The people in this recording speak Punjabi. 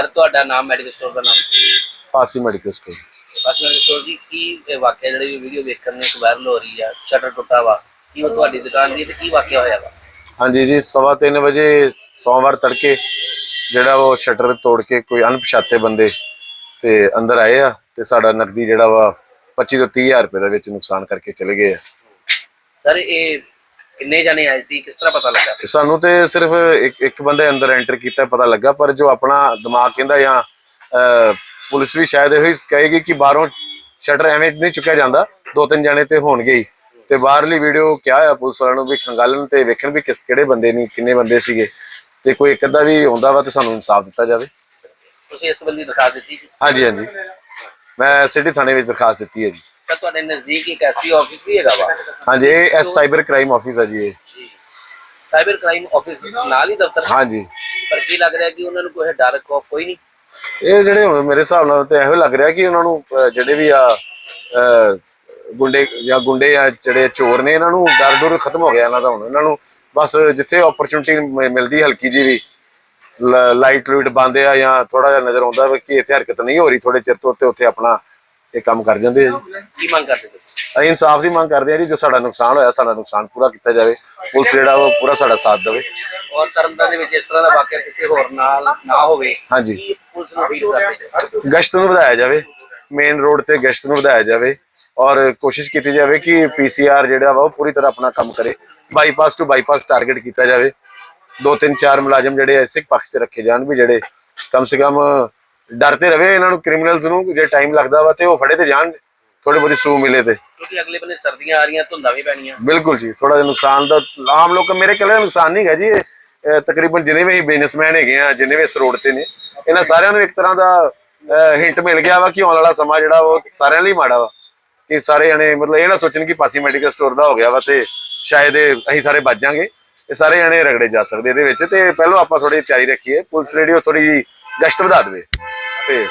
ਸਰ ਤੁਹਾਡਾ ਨਾਮ ਮੈਡੀਕਲ ਸਟੋਰ ਦਾ ਨਾਮ? ਪਾਸੀ ਮੈਡੀਕਲ ਸਟੋਰ ਬਸ ਮੈਡੀਕਲ ਸਟੋਰ ਦੀ ਕੀ ਇਹ ਵਾਕਿਆ ਜਿਹੜੀ ਵੀਡੀਓ ਵੇਖਣ ਨੂੰ ਵਾਇਰਲ ਹੋ ਰਹੀ ਆ ਸ਼ਟਰ ਟੁੱਟਾ ਵਾ ਕੀ ਉਹ ਤੁਹਾਡੀ ਦੁਕਾਨ ਦੀ ਤੇ ਕੀ ਵਾਕਿਆ ਹੋਇਆ ਵਾ? ਹਾਂਜੀ ਜੀ ਸਵਾ ਤਿੰਨ ਵਜੇ ਸੋਮਵਾਰ ਤੜਕੇ ਜਿਹੜਾ ਉਹ ਸ਼ਟਰ ਤੋੜ ਕੇ ਕੋਈ ਅਣਪਛਾਤੇ ਬੰਦੇ ਤੇ ਅੰਦਰ ਆਏ ਆ ਤੇ ਸਾਡਾ ਨਕਦੀ ਜਿਹੜਾ ਵਾ 25 ਤੋਂ 30 ਹਜ਼ਾਰ ਰੁਪਏ ਦਾ ਵਿੱਚ ਨੁਕਸਾਨ ਕਰਕੇ ਚਲੇ ਗਏ ਆ। ਸਰ ਇਹ ਕਿੰਨੇ ਜਾਣੇ ਆਏ ਸੀ ਕਿਸ ਤਰ੍ਹਾਂ ਪਤਾ ਲੱਗਾ? ਸਾਨੂੰ ਤੇ ਸਿਰਫ ਇੱਕ ਇੱਕ ਬੰਦੇ ਅੰਦਰ ਐਂਟਰ ਕੀਤਾ ਪਤਾ ਲੱਗਾ ਪਰ ਜੋ ਆਪਣਾ ਦਿਮਾਗ ਕਹਿੰਦਾ ਜਾਂ ਪੁਲਿਸ ਵੀ ਸ਼ਾਇਦ ਇਹੋ ਹੀ ਕਹੇਗੀ ਕਿ ਬਾਹਰੋਂ ਸ਼ਟਰ ਐਵੇਂ ਨਹੀਂ ਚੁੱਕਿਆ ਜਾਂਦਾ ਦੋ ਤਿੰਨ ਜਣੇ ਤੇ ਹੋਣਗੇ ਹੀ। ਤੇ ਬਾਹਰਲੀ ਵੀਡੀਓ ਕਿਹਾ ਆ ਪੁਲਿਸ ਵਾਲਿਆਂ ਨੂੰ ਵੀ ਖੰਗਾਲਣ ਤੇ ਵੇਖਣ ਵੀ ਕਿਸ ਕਿਹੜੇ ਬੰਦੇ ਨਹੀਂ ਕਿੰਨੇ ਬੰਦੇ ਸੀਗੇ। ਤੇ ਕੋਈ ਇੱਕ ਅੱਧਾ ਵੀ ਹੁੰਦਾ ਵਾ ਤੇ ਸਾਨੂੰ ਇਨਸਾਫ ਦਿੱਤਾ ਜਾਵੇ। ਤੁਸੀਂ ਇਸ ਸੰਬੰਧੀ ਦਿਖਾ ਦਿੱਤੀ ਹਾਂਜੀ ਹਾਂਜੀ। ਮੈਂ ਸਿਟੀ ਥਾਣੇ ਵਿੱਚ ਦਰਖਾਸਤ ਦਿੱਤੀ ਹੈ ਜੀ। ਤੁਹਾਡੇ ਨਜ਼ਦੀਕ ਇੱਕ ਐਸਪੀ ਆਫਿਸ ਵੀ ਹੈਗਾ ਵਾ। ਹਾਂਜੀ ਇਹ ਐਸ ਸਾਈਬਰ ਕ੍ਰਾਈਮ ਆਫਿਸ ਹੈ ਜੀ ਇਹ। ਸਾਈਬਰ ਕ੍ਰਾਈਮ ਆਫਿਸ ਨਾਲ ਹੀ ਦਫ਼ਤਰ ਹਾਂਜੀ। ਪਰ ਕੀ ਲੱਗ ਰਿਹਾ ਕਿ ਉਹਨਾਂ ਨੂੰ ਕੋਈ ਡਰ ਖੌਫ ਕੋਈ ਨਹੀਂ? ਇਹ ਜਿਹੜੇ ਹੁਣ ਮੇਰੇ ਹਿਸਾਬ ਨਾਲ ਤੇ ਇਹੋ ਲੱਗ ਰਿਹਾ ਕਿ ਉਹਨਾਂ ਨੂੰ ਅਹ, ਜਿਹੜੇ ਵੀ ਆ ਅਹ, ਗੁੰਡੇ ਜਾਂ ਗੁੰਡੇ ਆ ਜਿਹੜੇ ਚੋਰ ਨੇ ਇਹਨਾਂ ਨੂੰ ਡਰ ਡਰ ਖਤਮ ਹੋ ਗਿਆ ਇਹਨਾਂ ਦਾ ਹੁਣ। ਇਹਨਾਂ ਨੂੰ ਬਸ ਜਿੱਥੇ ਓਪਰਚੁਨਿਟੀ ਮਿਲਦੀ ਹਲਕੀ ਜੀ ਵੀ ਲਾਈਟ ਲੂਟ ਬੰਦ ਆ ਜਾਂ ਥੋੜਾ ਜਿਹਾ ਨਜ਼ਰ ਆਉਂਦਾ ਵਾ ਕਿ ਇੱਥੇ ਹਰਕਤ ਨਹੀਂ ਹੋ ਰਹੀ ਥੋੜੇ ਚਿਰ ਤੋਂ ਤੇ ਉੱਥੇ ਆਪਣਾ ਇਹ ਕੰਮ ਕਰ ਜਾਂਦੇ ਆ ਜੀ। ਕੀ ਮੰਗ ਕਰਦੇ ਤੁਸੀਂ? ਅਸੀਂ ਇਨਸਾਫ ਦੀ ਮੰਗ ਕਰਦੇ ਆ ਜੀ ਜੋ ਸਾਡਾ ਨੁਕਸਾਨ ਹੋਇਆ ਸਾਡਾ ਨੁਕਸਾਨ ਪੂਰਾ ਕੀਤਾ ਜਾਵੇ। ਪੁਲਿਸ ਜਿਹੜਾ ਉਹ ਪੂਰਾ ਸਾਡਾ ਸਾਥ ਦੇਵੇ। ਔਰ ਤਰਨਤਾਰਨ ਦੇ ਵਿੱਚ ਇਸ ਤਰ੍ਹਾਂ ਦਾ ਵਾਕਿਆ ਕਿਸੇ ਹੋਰ ਨਾਲ ਨਾ ਹੋਵੇ ਹਾਂਜੀ। ਕੀ ਪੁਲਿਸ ਨੂੰ ਅਪੀਲ ਕਰਦੇ ਹੋ? ਗਸ਼ਤ ਨੂੰ ਵਧਾਇਆ ਜਾਵੇ। ਮੇਨ ਰੋਡ ਤੇ ਗਸ਼ਤ ਨੂੰ ਵਧਾਇਆ ਜਾਵੇ। ਔਰ ਕੋਸ਼ਿਸ਼ ਕੀਤੀ ਜਾਵੇ ਕਿ ਪੀਸੀਆਰ ਜਿਹੜਾ ਵਾ ਉਹ ਪੂਰੀ ਤਰ੍ਹਾਂ ਆਪਣਾ ਕੰਮ ਕਰੇ। ਬਾਈਪਾਸ ਟੂ ਬਾਈਪਾਸ ਟਾਰਗੇਟ ਕੀਤਾ ਜਾਵੇ। ਦੋ ਤਿੰਨ ਚਾਰ ਮੁਲਾਜ਼ਮ ਜਿਹੜੇ ਐਸੇ ਪੱਖ 'ਚ ਰੱਖੇ ਜਾਣ ਵੀ ਜਿਹੜੇ ਕਮ ਸੇ ਕਮ ਡਰਦੇ ਰਵੇ ਇਹਨਾਂ ਨੂੰ ਕ੍ਰਿਮੀਨਲਸ ਨੂੰ ਜੇ ਟਾਈਮ ਲੱਗਦਾ ਵਾ ਤੇ ਉਹ ਫੜੇ ਤੇ ਜਾਣ ਥੋੜੀ ਬਹੁਤੀ ਸੂ ਮਿਲੇ ਤੇ। ਕਿਉਂਕਿ ਅਗਲੇ ਬੰਨੇ ਸਰਦੀਆਂ ਆ ਰਹੀਆਂ ਧੁੰਦਾਂ ਵੀ ਪੈਣੀਆਂ। ਬਿਲਕੁਲ ਜੀ ਥੋੜਾ ਜਿਹਾ ਨੁਕਸਾਨ ਦਾ ਆਮ ਲੋਕ ਮੇਰੇ ਕੱਲੇ ਦਾ ਨੁਕਸਾਨ ਨਹੀਂ ਹੈਗਾ ਜੀ ਇਹ, ਤਕਰੀਬਨ ਜਿੰਨੇ ਵੀ ਬਿਜ਼ਨਸਮੈਨ ਹੈਗੇ ਆ ਜਿੰਨੇ ਵੀ ਇਸ ਰੋਡ ਤੇ ਨੇ ਇਹਨਾਂ ਸਾਰਿਆਂ ਨੂੰ ਇੱਕ ਤਰ੍ਹਾਂ ਦਾ ਹਿੰਟ ਮਿਲ ਗਿਆ ਵਾ ਕਿ ਆਉਣ ਵਾਲਾ ਸਮਾਂ ਜਿਹੜਾ ਉਹ ਸਾਰਿਆਂ ਲਈ ਮਾੜਾ ਵਾ। ਕਿ ਸਾਰੇ ਜਣੇ ਮਤਲਬ ਇਹ ਨਾ ਸੋਚਣ ਕਿ ਪਾਸੀ ਮੈਡੀਕਲ ਸਟੋਰ ਦਾ ਹੋ ਗਿਆ ਵਾ ਤੇ ਸ਼ਾਇਦ ਅਸੀਂ ਸਾਰੇ ਬਚ ਜਾਾਂਗੇ। ਇਹ ਸਾਰੇ ਜਣੇ ਰਗੜੇ ਜਾ ਸਕਦੇ ਇਹਦੇ ਵਿੱਚ ਤੇ ਪਹਿਲਾਂ ਆਪਾਂ ਥੋੜੀ ਤਿਆਰੀ ਰੱਖੀਏ। ਪੁਲਿਸ ਰੇਡੀਓ ਥੋੜੀ ਗਸ਼ਤ ਵਧਾ ਦੇਵੇ। ਤੇ